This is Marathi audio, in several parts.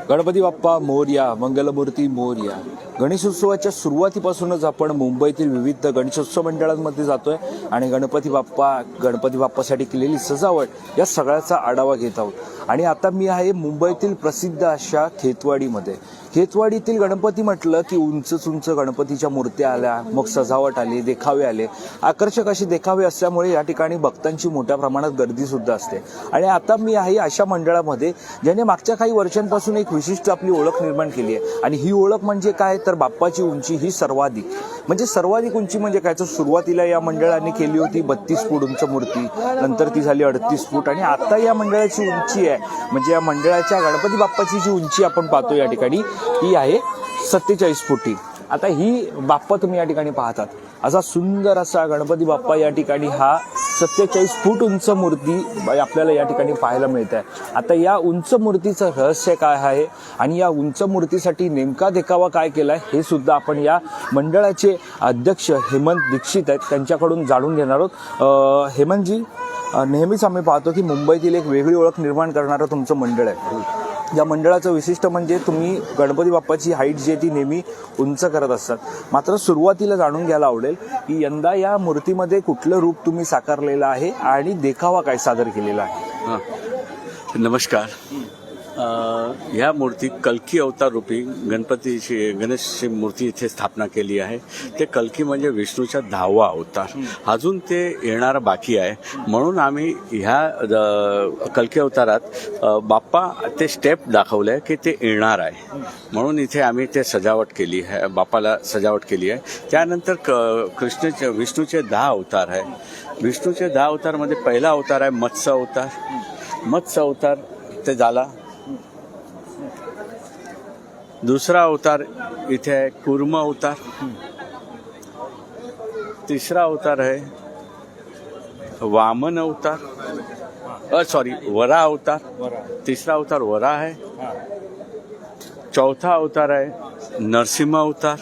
गणपती बाप्पा मोर्या मंगलमूर्ती मोर्या. गणेशोत्सवाच्या सुरुवातीपासूनच आपण मुंबईतील विविध गणेशोत्सव मंडळांमध्ये जातोय आणि गणपती बाप्पा गणपती बाप्पासाठी केलेली सजावट या सगळ्याचा आढावा घेत आहोत. आणि आता मी आहे मुंबईतील प्रसिद्ध अशा खेतवाडीमध्ये. खेतवाडीतील गणपती म्हटलं की उंच उंच गणपतीच्या मूर्त्या आल्या मग सजावट आली देखावे आले. आकर्षक असे देखावे असल्यामुळे या ठिकाणी भक्तांची मोठ्या प्रमाणात गर्दी सुद्धा असते. आणि आता मी आहे अशा मंडळामध्ये ज्याने मागच्या काही वर्षांपासून एक विशिष्ट आपली ओळख निर्माण केली आहे. आणि ही ओळख म्हणजे काय? तर बाप्पाची उंची ही सर्वाधिक. म्हणजे सर्वाधिक उंची म्हणजे काय? तर सुरुवातीला या मंडळाने केली होती बत्तीस फूट उंच मूर्ती. नंतर ती झाली अडतीस फूट. आणि आता या मंडळाची उंची आहे. म्हणजे या मंडळाच्या गणपती बाप्पाची जी उंची आपण पाहतो या ठिकाणी ही आहे सत्तेचाळीस फुटी. आता ही बाप्पा तुम्ही या ठिकाणी पाहतात. असा सुंदर असा गणपती बाप्पा या ठिकाणी हा सत्तेचाळीस फूट उंच मूर्ती आपल्याला या ठिकाणी पाहायला मिळत. आहे आता या उंच मूर्तीचं रहस्य काय आहे आणि या उंच मूर्तीसाठी नेमका देखावा काय केला आहे हे सुद्धा आपण या मंडळाचे अध्यक्ष हेमंत दीक्षित आहेत त्यांच्याकडून जाणून घेणार आहोत. हेमंतजी नेहमीच आम्ही पाहतो की मुंबईतील एक वेगळी ओळख निर्माण करणारं तुमचं मंडळ आहे. या मंडळाचं विशिष्ट म्हणजे तुम्ही गणपती बाप्पाची हाईट जी आहे ती नेहमी उंच करत असतात. मात्र सुरुवातीला जाणून घ्यायला आवडेल की यंदा या मूर्तीमध्ये कुठलं रूप तुम्ही साकारलेलं आहे आणि देखावा काय सादर केलेला आहे? हां. नमस्कार. ह्या मूर्ती कल्की अवतार रूपी गणपतीची गणेशची मूर्ती इथे स्थापना केली आहे. ते कलकी म्हणजे विष्णूचा दहावा अवतार. अजून ते येणार बाकी आहे. म्हणून आम्ही ह्या कलकी अवतारात बाप्पा ते स्टेप दाखवले की ते येणार आहे. म्हणून इथे आम्ही ते सजावट केली आहे. बाप्पाला सजावट केली आहे. त्यानंतर क कृष्णचे विष्णूचे दहा अवतार आहे. विष्णूचे दहा अवतारमध्ये पहिला अवतार आहे मत्स्य अवतार. मत्स्य अवतार ते झाला दुसरा अवतार इथे है कुर्म अवतार। तीसरा अवतार है वामन अवतार। सॉरी वरा अवतार। तीसरा अवतार वरा है। चौथा अवतार है नरसिम्हा अवतार।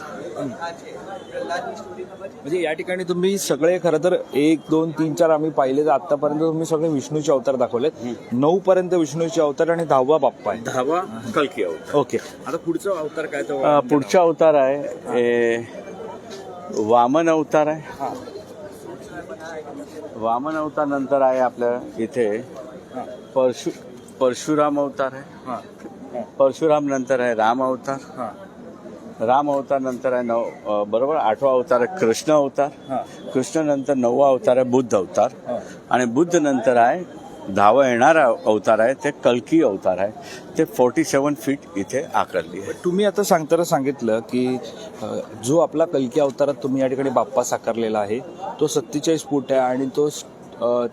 म्हणजे या ठिकाणी तुम्ही सगळे खरं तर एक दोन तीन चार आम्ही पाहिले तर आतापर्यंत तुम्ही सगळे विष्णूचे अवतार दाखवलेत. नऊ पर्यंत विष्णूचे अवतार आणि दहावा बाप्पा आहे. दहावा कल्की अवतार. ओके. आता पुढचा अवतार काय तो अ, पुढचा अवतार आहे वामन अवतार आहे. वामन अवतार नंतर आहे आपल्या इथे परशु परशुराम अवतार आहे. परशुराम नंतर आहे राम अवतार. राम अवतार नंतर आहे नव बरोबर? आठवा अवतार आहे कृष्ण अवतार. कृष्ण नंतर नववा अवतार आहे बुद्ध अवतार. आणि बुद्ध नंतर आहे दहावा येणारा अवतार आहे ते कल्की अवतार आहे. ते फोर्टी सेवन फीट इथे आकारली आहे. तुम्ही आता सांगताना सांगितलं की जो आपला कलकी अवतारात तुम्ही या ठिकाणी बाप्पा साकारलेला आहे. तो सत्तेचाळीस फूट आहे आणि तो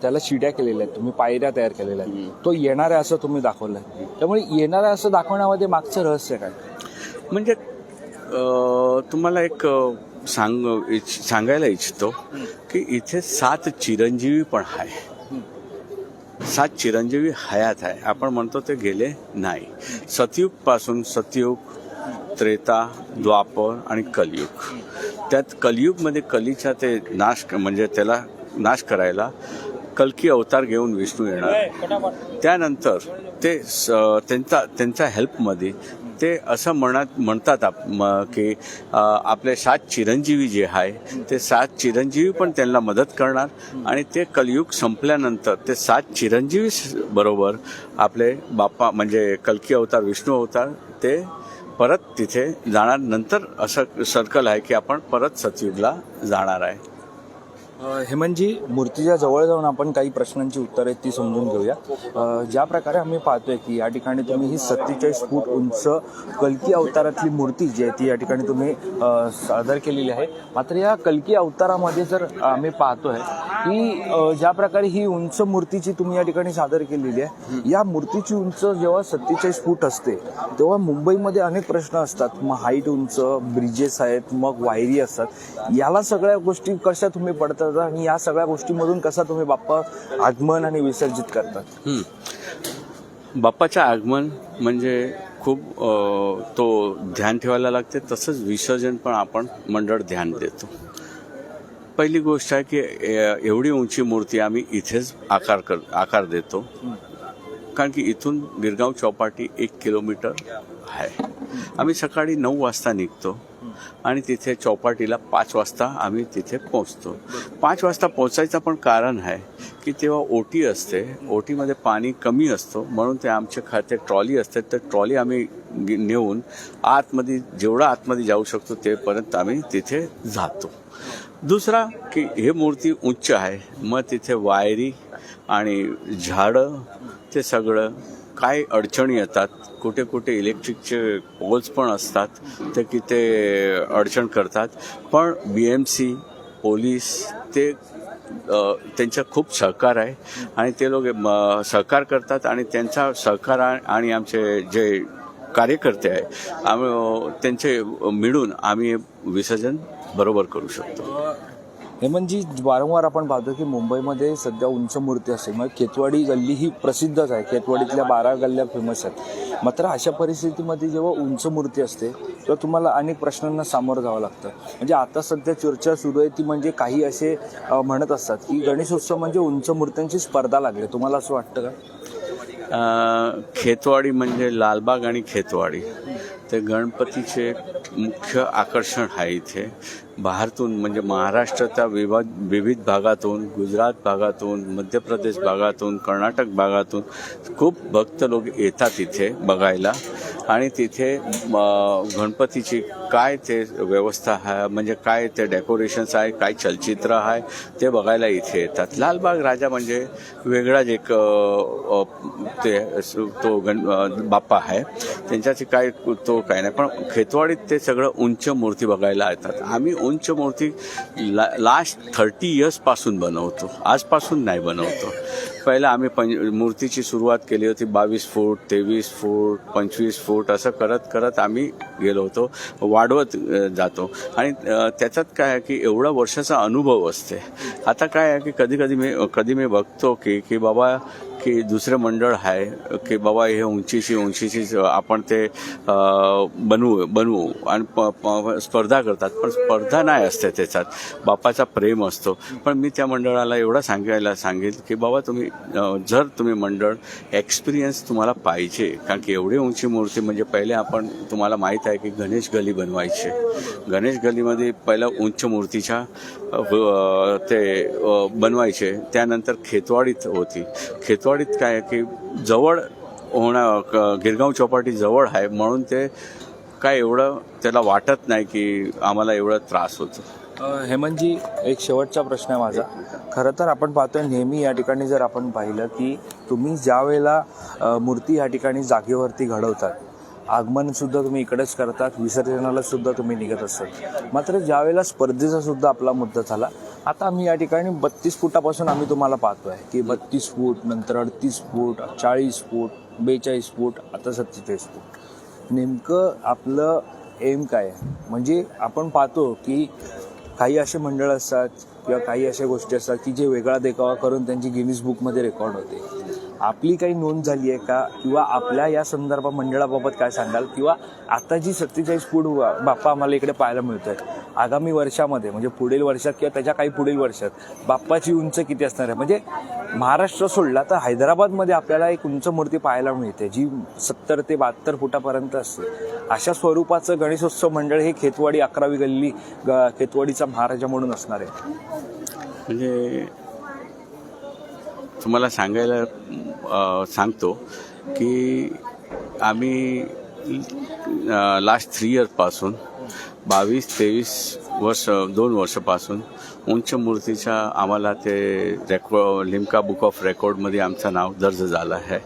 त्याला शिड्या केलेल्या आहेत. तुम्ही पायऱ्या तयार केलेल्या आहेत. तो येणार आहे असं तुम्ही दाखवलं आहे त्यामुळे येणार आहे असं दाखवण्यामध्ये मागचं रहस्य काय? म्हणजे तुम्हाला एक सांग इच- सांगायला इच्छितो की इथे सात चिरंजीवी पण आहे सात चिरंजीवी हयात आहे आपण म्हणतो ते गेले नाही. सतयुगपासून सतयुग त्रेता द्वापर आणि कलियुग. त्यात कलियुगमध्ये कलीचा ते नाश म्हणजे त्याला नाश करायला कल्की अवतार घेऊन विष्णू येणार. त्यानंतर ते त्यांचा त्यांच्या हेल्पमध्ये ते असं म्हणत म्हणतात आप की आपले सात चिरंजीवी जे आहे ते सात चिरंजीवी पण त्यांना मदत करणार. आणि ते कलयुग संपल्यानंतर ते सात चिरंजीवी बरोबर आपले बाप्पा म्हणजे कलकी अवतार विष्णू अवतार ते परत तिथे जाणार. नंतर असं सर्कल आहे की आपण परत सतयुगला जाणार आहे. हेमंतजी मूर्तीच्या जवळ जाऊन आपण काही प्रश्नांची उत्तरं आहेत ती समजून घेऊया. ज्या प्रकारे आम्ही पाहतोय की या ठिकाणी तुम्ही ही सत्तेचाळीस फूट उंच कलकी अवतारातली मूर्ती जी आहे ती या ठिकाणी तुम्ही सादर केलेली आहे. मात्र या कलकी अवतारामध्ये जर आम्ही पाहतोय की ज्या प्रकारे ही उंच मूर्तीची तुम्ही या ठिकाणी सादर केलेली आहे या मूर्तीची उंच जेव्हा सत्तेचाळीस फूट असते तेव्हा मुंबईमध्ये अनेक प्रश्न असतात. मग हाईट उंच ब्रिजेस आहेत मग वायरी असतात. याला सगळ्या गोष्टी कशा तुम्ही पडतात? आणि या सगळ्या गोष्टीमधून कसा तुम्ही बाप्पा आगमन आणि विसर्जित करतात? बाप्पाच्या बाप्पाचं आगमन म्हणजे खूप अ, तो ध्यान ठेवायला लागते तसंच विसर्जन पण आपण मंडळ ध्यान देतो. पहिली गोष्ट आहे की ए- एवढी उंची मूर्ती आम्ही इथेच आकार कर आकार देतो. कारण की इथून गिरगाव चौपाटी एक किलोमीटर आहे. आम्ही सकाळी नऊ वाजता निघतो. आणि तिथे चौपाटीला पाच वाजता आम्ही तिथे पोहोचतो. पाच वाजता पोचायचं पण कारण आहे की तेव्हा ओटी असते. ओटीमध्ये पाणी कमी असतो. म्हणून ते आमच्या खाते ट्रॉली असते. तर ट्रॉली आम्ही नेऊन आतमध्ये जेवढा आतमध्ये जाऊ शकतो तेपर्यंत आम्ही तिथे जातो. दुसरा की हे मूर्ती उंच आहे. मग तिथे वायरी आणि झाडं ते सगळं काय अडचणी येतात कुठे कुठे इलेक्ट्रिकचे पोल्स पण असतात ते की ते अडचण करतात. पण बी एम सी पोलीस ते त्यांचा खूप सहकार आहे आणि ते लोक सहकार करतात आणि त्यांचा सहकार आणि आमचे जे कार्यकर्ते आहे आम्ही त्यांचे मिळून आम्ही विसर्जन बरोबर करू शकतो. हेमंतजी वारंवार आपण पाहतो की मुंबईमध्ये सध्या उंच मूर्ती असते. मग खेतवाडी गल्ली ही प्रसिद्धच आहे. खेतवाडीतल्या बारा गल्ल्या फेमस आहेत. मात्र अशा परिस्थितीमध्ये जेव्हा उंच मूर्ती असते तेव्हा तुम्हाला अनेक प्रश्नांना सामोरं जावं लागतं. म्हणजे आता सध्या चर्चा सुरू आहे ती म्हणजे काही असे म्हणत असतात की गणेशोत्सव म्हणजे उंच मूर्त्यांची स्पर्धा लागली. तुम्हाला असं वाटतं का? खेतवाडी म्हणजे लालबाग आणि खेतवाडी ते गणपतीचे मुख्य आकर्षण आहे इथे. बाहेरतून म्हणजे महाराष्ट्राच्या विवा विविध भागातून गुजरात भागातून मध्य प्रदेश भागातून कर्नाटक भागातून खूप भक्त लोक येतात इथे बघायला. आणि तिथे गणपतीची काय ते व्यवस्था आहे म्हणजे काय ते डेकोरेशन्स आहे काय चलचित्र आहे ते बघायला इथे येतात. लालबाग राजा म्हणजे वेगळाच एक ते तो गण बाप्पा आहे. त्यांच्याशी काय तो काही नाही. पण खेतवाडीत ते सगळं उंच मूर्ती बघायला येतात. आम्ही उंच मूर्ती ला लास्ट थर्टी इयर्सपासून बनवतो. आजपासून नाही बनवतो. पहिलं आम्ही पंच मूर्तीची सुरुवात केली होती बावीस फूट तेवीस फूट पंचवीस फूट असं करत करत आम्ही गेलो होतो. वाढवत जातो. आणि त्याच्यात काय आहे की एवढा वर्षाचा अनुभव असते. आता काय आहे की कधी कधी मी कधी मी बघतो की की बाबा की दुसरं मंडळ आहे की बाबा हे उंचीशी उंचीशी आपण ते बनवू बनवू. आणि प, प, स्पर्धा करतात. पण स्पर्धा नाही असते त्याच्यात. बापाचा प्रेम असतो. पण मी त्या मंडळाला एवढा सांगायला सांगेल की बाबा तुम्ही जर तुम्ही मंडळ एक्सपिरियन्स तुम्हाला पाहिजे कारण की एवढी उंची मूर्ती म्हणजे पहिले आपण तुम्हाला माहीत आहे की गणेश गली बनवायचे. गणेश गलीमध्ये पहिलं उंच मूर्तीच्या ते बनवायचे. त्यानंतर खेतवाडीत होती. खेतवाडीत काय की जवळ होणं क- गिरगाव चौपाटी जवळ आहे म्हणून ते काय एवढं त्याला वाटत नाही की आम्हाला एवढा त्रास होतो. हेमंतजी एक शेवटचा प्रश्न आहे माझा. खरं तर आपण पाहतोय नेहमी या ठिकाणी जर आपण पाहिलं की तुम्ही ज्या वेळेला मूर्ती या ठिकाणी जागेवरती घडवतात आगमनसुद्धा तुम्ही इकडेच करतात विसर्जनाला सुद्धा तुम्ही निघत असतात. मात्र ज्यावेळेला स्पर्धेचा सुद्धा आपला मुद्दा झाला आता आम्ही या ठिकाणी बत्तीस फुटापासून आम्ही तुम्हाला पाहतो आहे की बत्तीस फूट नंतर अडतीस फूट चाळीस फूट बेचाळीस फूट आता सत्तेचाळीस फूट. नेमकं आपलं एम काय आहे? म्हणजे आपण पाहतो की काही असे मंडळ असतात किंवा काही अशा गोष्टी असतात की जे वेगळा देखावा करून त्यांची गिनीज बुकमध्ये रेकॉर्ड होते. आपली काही नोंद झाली आहे का? किंवा आपल्या या संदर्भात मंडळाबाबत काय सांगाल? किंवा आता जी सत्तेचाळीस फूट बाप्पा आम्हाला इकडे पाहायला मिळतोय. आगामी वर्षामध्ये म्हणजे पुढील वर्षात किंवा त्याच्या काही पुढील वर्षात बाप्पाची उंच किती असणार आहे? म्हणजे महाराष्ट्र सोडला तर हैदराबादमध्ये आपल्याला एक उंच मूर्ती पाहायला मिळते जी सत्तर ते बहात्तर फुटापर्यंत असते. अशा स्वरूपाचं गणेशोत्सव मंडळ हे खेतवाडी अकरावी गल्ली ग- खेतवाडीचा महाराजा म्हणून असणार आहे. म्हणजे तुम्हाला सांगायला सांगतो की आम्ही लास्ट थ्री इयर्सपासून बावीस तेवीस वर्ष दोन वर्षापासून उंच मूर्तीच्या आम्हाला ते रेकॉ लिम्का बुक ऑफ रेकॉर्डमध्ये आमचं नाव दर्ज झालं आहे.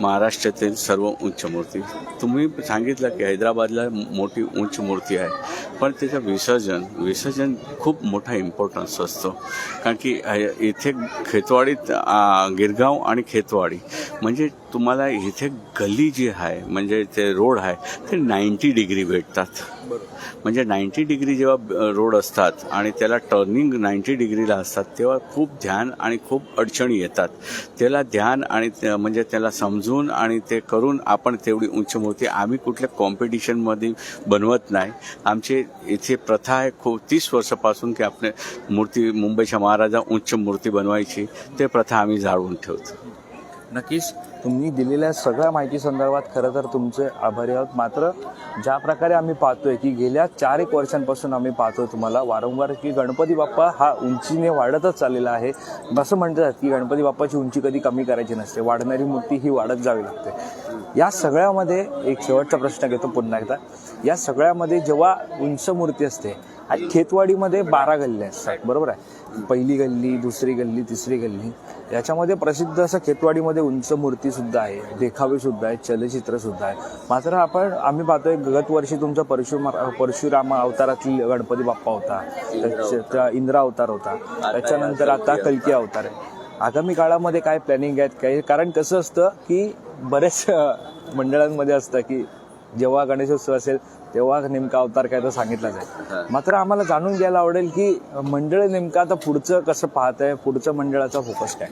महाराष्ट्रातील सर्व उंच मूर्ती. तुम्ही सांगितलं की हैदराबादला मोठी उंच मूर्ती आहे पण त्याचं विसर्जन विसर्जन खूप मोठा इम्पॉर्टन्स असतो. कारण की इथे खेतवाडीत गिरगाव आणि खेतवाडी म्हणजे तुम्हाला इथे गल्ली जी आहे म्हणजे ते रोड आहे ते नाईंटी डिग्री भेटतात. म्हणजे नाईंटी डिग्री जेव्हा रोड असतात आणि त्याला टर्निंग नाईंटी डिग्रीला असतात तेव्हा खूप ध्यान आणि खूप अडचणी येतात. त्याला ध्यान आणि त्या- म्हणजे त्याला समजून आणि ते करून आपण तेवढी उंच मूर्ती आम्ही कुठल्या कॉम्पिटिशनमध्ये बनवत नाही. आमची इथे प्रथा आहे खूप तीस वर्षापासून की आपले मूर्ती मुंबईच्या महाराजा उंच मूर्ती बनवायची. ते प्रथा आम्ही जाळून ठेवतो. नक्कीच. तुम्ही दिलेल्या सगळ्या माहिती संदर्भात खरं तर तुमचे आभारी आहोत. मात्र ज्या प्रकारे आम्ही पाहतोय की गेल्या चार एक वर्षांपासून आम्ही पाहतोय तुम्हाला वारंवार की गणपती बाप्पा हा उंचीने वाढतच चाललेला आहे. असं म्हणतात की गणपती बाप्पाची उंची कधी कमी करायची नसते वाढणारी मूर्ती ही वाढत जावी लागते. या सगळ्यामध्ये एक शेवटचा प्रश्न घेतो पुन्हा एकदा. या सगळ्यामध्ये जेव्हा उंच मूर्ती असते आणि खेतवाडीमध्ये बारा गल्ल्या असतात बरोबर आहे? पहिली गल्ली दुसरी गल्ली तिसरी गल्ली. याच्यामध्ये प्रसिद्ध असं खेतवाडीमध्ये उंच मूर्ती सुद्धा आहे देखावे सुद्धा आहे चलचित्र सुद्धा आहे. मात्र आपण आम्ही पाहतोय गत वर्षी तुमचा परशुराम परशुराम अवतारातील गणपती बाप्पा होता. त्याच्या त्या इंद्रा अवतार होता. त्याच्यानंतर आता कल्की अवतार आहे. आगामी काळामध्ये काय प्लॅनिंग आहेत? काय कारण कसं असतं की बरेच मंडळांमध्ये असतं की जेव्हा गणेशोत्सव असेल तेव्हा नेमका अवतार काय तर सांगितला जाईल. मात्र आम्हाला जाणून घ्यायला आवडेल की मंडळ नेमकं आता पुढचं कसं पाहत आहे पुढचं मंडळाचा फोकस काय?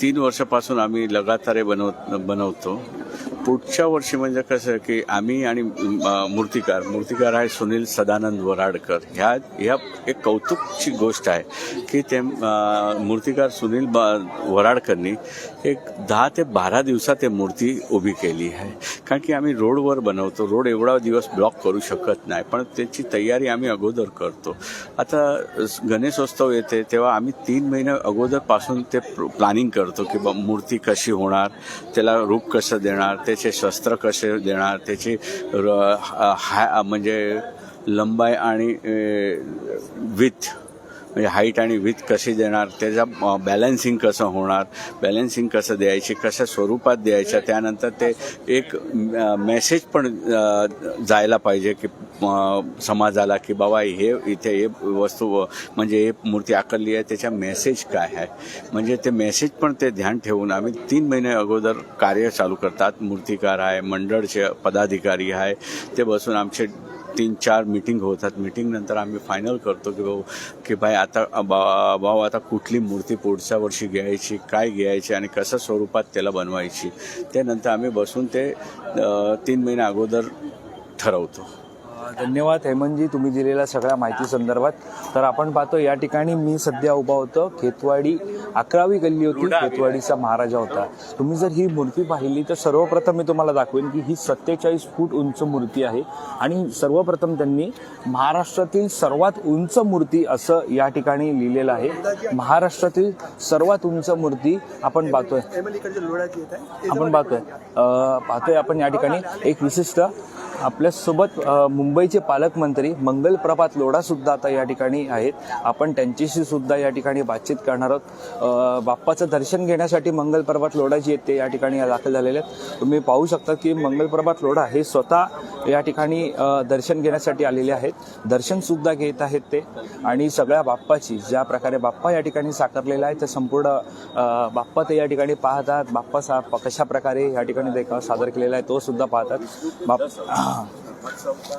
तीन वर्षापासून आम्ही लगातार बनव बनवतो. पुढच्या वर्षी म्हणजे कसं की आम्ही आणि मूर्तिकार मूर्तिकार आहे सुनील सदानंद वराडकर. ह्या ह्या एक कौतुकची गोष्ट आहे की ते मूर्तिकार सुनील बा वराडकरनी एक दहा ते बारा दिवसात ते मूर्ती उभी केली आहे. कारण की आम्ही रोडवर बनवतो रोड एवढा दिवस ब्लॉक करू शकत नाही पण त्याची तयारी आम्ही अगोदर करतो. आता गणेशोत्सव येते तेव्हा आम्ही तीन महिने अगोदरपासून ते प्लॅनिंग करतो की बा मूर्ती कशी होणार त्याला रूप कसं देणार ते त्याचे शस्त्र कसे देणार त्याची र- म्हणजे लंबाई आणि विथ म्हणजे हाईट आणि विथ कशी देणार त्याचा बॅलन्सिंग कसं होणार बॅलन्सिंग कसं द्यायची कशा स्वरूपात द्यायच्या त्यानंतर ते एक मेसेज पण जायला पाहिजे की समाजाला की बाबा हे इथे हे वस्तू म्हणजे हे मूर्ती आकारली आहे त्याच्या मेसेज काय आहे? म्हणजे ते मेसेज पण ते ध्यान ठेवून आम्ही तीन महिने अगोदर कार्य चालू करतात. मूर्तिकार आहे मंडळचे पदाधिकारी आहे ते बसून आमचे तीन चार मीटिंग होतात मीटिंगनंतर आम्ही फायनल करतो की भाऊ की भाई आता बा- भाऊ आता कुठली मूर्ती पुढच्या वर्षी घ्यायची काय घ्यायची आणि कसं स्वरूपात त्याला बनवायची त्यानंतर आम्ही बसून ते तीन महिने अगोदर ठरवतो. धन्यवाद हेमंतजी तुम्ही दिलेल्या सगळ्या माहिती संदर्भात. तर आपण पाहतो या ठिकाणी मी सध्या उभा होतो. खेतवाडी अकरावी गल्ली होती. खेतवाडीचा महाराजा होता. तुम्ही जर ही मूर्ती पाहिली तर सर्वप्रथम मी तुम्हाला दाखवेन की ही सत्तेचाळीस फूट उंच मूर्ती आहे. आणि सर्वप्रथम त्यांनी महाराष्ट्रातील सर्वात उंच मूर्ती असं या ठिकाणी लिहिलेलं आहे. महाराष्ट्रातील सर्वात उंच मूर्ती आपण पाहतोय. आपण पाहतोय. पाहतोय आपण या ठिकाणी एक विशिष्ट आपल्यासोबत अ, मुंबईचे पालकमंत्री मंगल प्रभात लोढा सुद्धा आता या ठिकाणी आहेत. आपण त्यांच्याशी सुद्धा या ठिकाणी बातचीत करणार आहोत. बाप्पाचं दर्शन घेण्यासाठी मंगल प्रभात लोढा जे आहेत ते या ठिकाणी दाखल झालेले आहेत. तुम्ही पाहू शकता की मंगल प्रभात लोढा हे स्वतः या ठिकाणी दर्शन घेण्यासाठी आलेले आहेत. दर्शन सुद्धा घेत आहेत ते. आणि सगळ्या बाप्पाची ज्या प्रकारे बाप्पा या ठिकाणी साकारलेला आहे ते संपूर्ण बाप्पा ते या ठिकाणी पाहतात. बाप्पा सा कशा प्रकारे या ठिकाणी सादर केलेला आहे तो सुद्धा पाहतात. बाप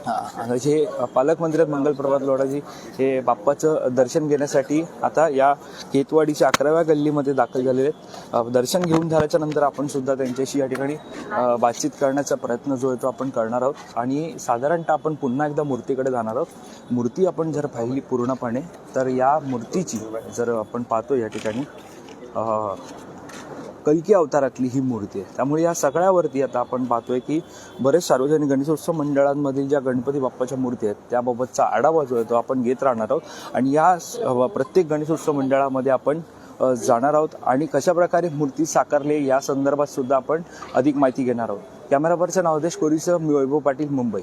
हा, जे पालकमंत्री आहेत मंगल प्रभात लोढाजी हे बाप्पाचं दर्शन घेण्यासाठी आता या केतवाडीच्या अकराव्या गल्लीमध्ये दाखल झालेले आहेत. दर्शन घेऊन झाल्याच्यानंतर आपण सुद्धा त्यांच्याशी या ठिकाणी बातचीत करण्याचा प्रयत्न जो आहे तो आपण करणार आहोत. आणि साधारणतः आपण पुन्हा एकदा मूर्तीकडे जाणार आहोत. मूर्ती आपण जर पाहिली पूर्णपणे तर या मूर्तीची जर आपण पाहतो या ठिकाणी कल्की अवतारातली ही मूर्ती आहे. त्यामुळे या सगळ्यावरती आता आपण पाहतोय की बरेच सार्वजनिक गणेशोत्सव मंडळांमधील ज्या गणपती बाप्पाच्या मूर्ती आहेत त्याबाबतचा आढावा जो आहे तो आपण घेत राहणार आहोत. आणि या प्रत्येक गणेशोत्सव मंडळामध्ये आपण जाणार आहोत आणि कशा प्रकारे मूर्ती साकारली या संदर्भात सुद्धा आपण अधिक माहिती घेणार आहोत. कॅमेरा पर्सन अवधेश कोरीसह मी वैभव पाटील मुंबई.